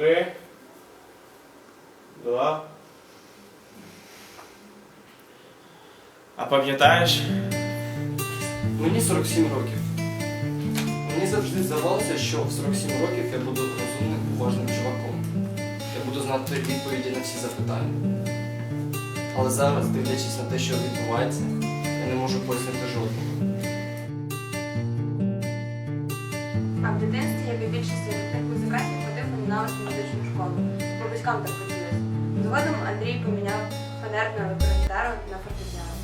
Три. Два. А пам'ятаєш? Мені 47 років. Мені завжди здавалося, що в 47 років я буду розумним, уважним чуваком. Я буду знати відповіді на всі запитання. Але зараз, дивлячись на те, що відбувається, я не можу пояснити жодного. А в дитинстві, як і більшість робітних музикантів, у школу. По батькам так хотілося. Згодом Андрій поміняв фанерну електрогітару на фортепіано.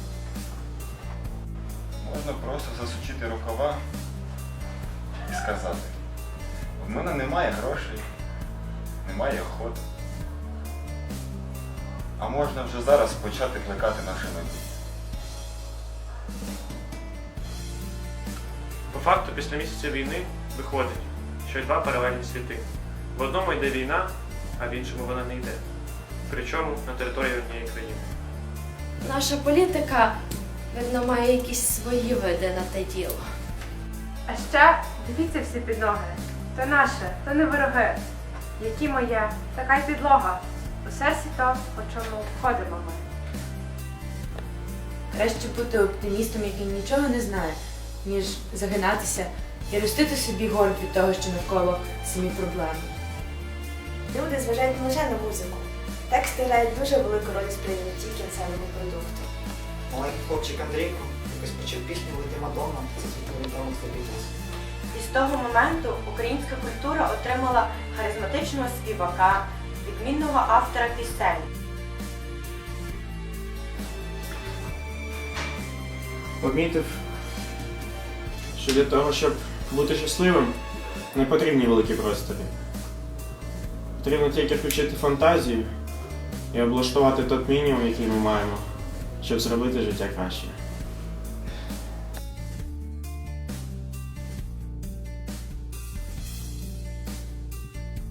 Можна просто засучити рукава і сказати. В мене немає грошей, немає охоти. А можна вже зараз почати плекати наше майбутнє. По факту, після місяця війни виходить, що й два паралельні світи. В одному йде війна, а в іншому вона не йде. Причому на території однієї країни. Наша політика, видно, має якісь свої види на те діло. А ще дивіться всі під ноги. То наше, то не вороги. Які моє, така й підлога. У серці то, по чому ходимо ми. Краще бути оптимістом, який нічого не знає, ніж загинатися і ростити собі горб від того, що навколо самі проблеми. Люди зважають не лише на музику. Тексти грають дуже велику роль в сприйнятті кінцевого продукту. Маленький хлопчик Андрійко якось почав пісню «Лети Мадонна» це світовідомих Бітлз. І з того моменту українська культура отримала харизматичного співака, відмінного автора пісень. Помітив, що для того, щоб бути щасливим, не потрібні великі просторі. Потрібно тільки включити фантазію і облаштувати тот мінімум, який ми маємо, щоб зробити життя краще.